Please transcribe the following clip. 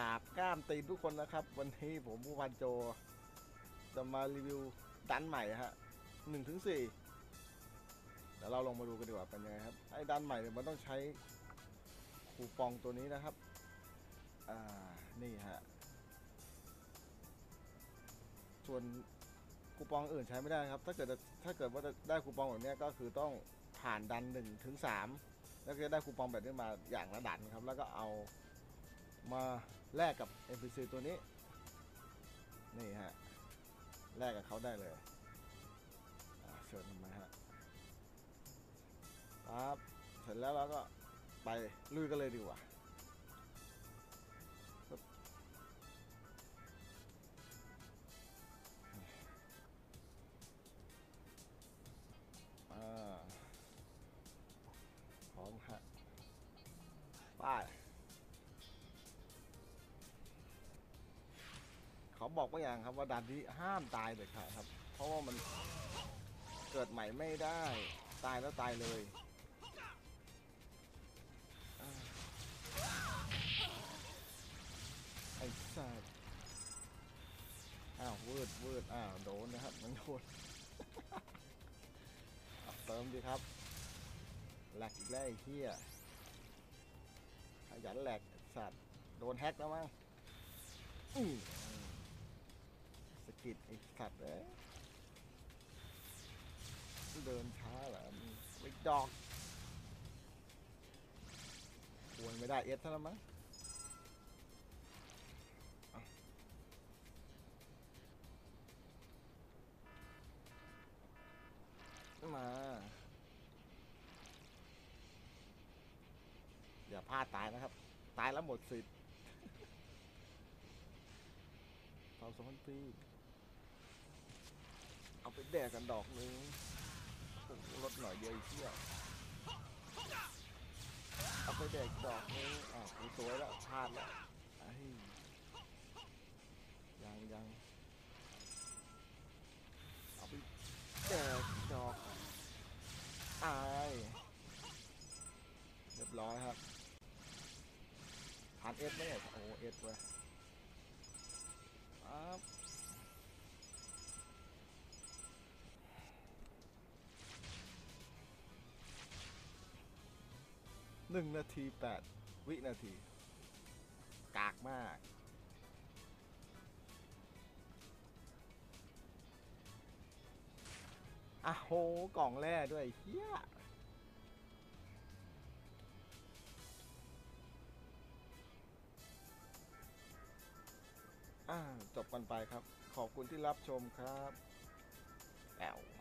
ราบกล้ามตีนทุกคนนะครับ วันนี้ผมผู้พันโจ จะมารีวิวดันใหม่ฮะหนึ่งถึงสี่เดี๋ยวเราลงมาดูกันดีกว่าเป็นยังไงครับ ไอ้ดันใหม่เนี่ยมันต้องใช้คูปองตัวนี้นะครับ อ่า นี่ฮะ ส่วนคูปองอื่นใช้ไม่ได้ครับ ถ้าเกิดถ้าเกิดว่าจะได้คูปองแบบนี้ก็คือต้องผ่านดันหนึ่งถึงสามแล้วก็ได้คูปองแบบนี้มาอย่างละดันครับ แล้วก็เอา มาแลกกับ NPC ตัวนี้ นี่ฮะ แลกกับเขาได้เลยเชิญมาฮะครับเสร็จแล้วเราก็ไปลุยกันเลยดีกว่าพร้อมฮะไป บอกว่าอย่างครับว่าด่านที่ห้ามตายเด็ดขาดครับ เพราะว่ามันเกิดใหม่ไม่ได้ตายแล้วตายเลยอไอ้สัสอ้าววืดวืดอ้าวโดนนะครับมันโดนเติมดีครับแหลกอีกแล้วไอ้เหี้ยขยันแหลกสัตว์โดนแฮกแล้วมั้งอือ กิดไอ้สัตว์เอ้ยเดินช้าเหรอมึงดอกควรไม่ได้เอสเท่านั้นมั้งมาอย่าพลาดตายนะครับ ตายแล้วหมดสิทธิ์เผาสองพันปี เอาไปแดกกันดอกนึงโอ้โหลดหน่อยเดียอ้เที่ยเอาไปแดกดอกนึงอ้าวสวยแล้วพลาดแล้วไอ้ยังยังเอาไปแดกดอกอายเรียบร้อยครับผ่านเอสไหมเนี่ยโอ้เอสเว้ย หนึ่งนาทีแปดวินาที กากมาก อะโห กล่องแร่ด้วยเฮียจบกันไปครับ ขอบคุณที่รับชมครับแอว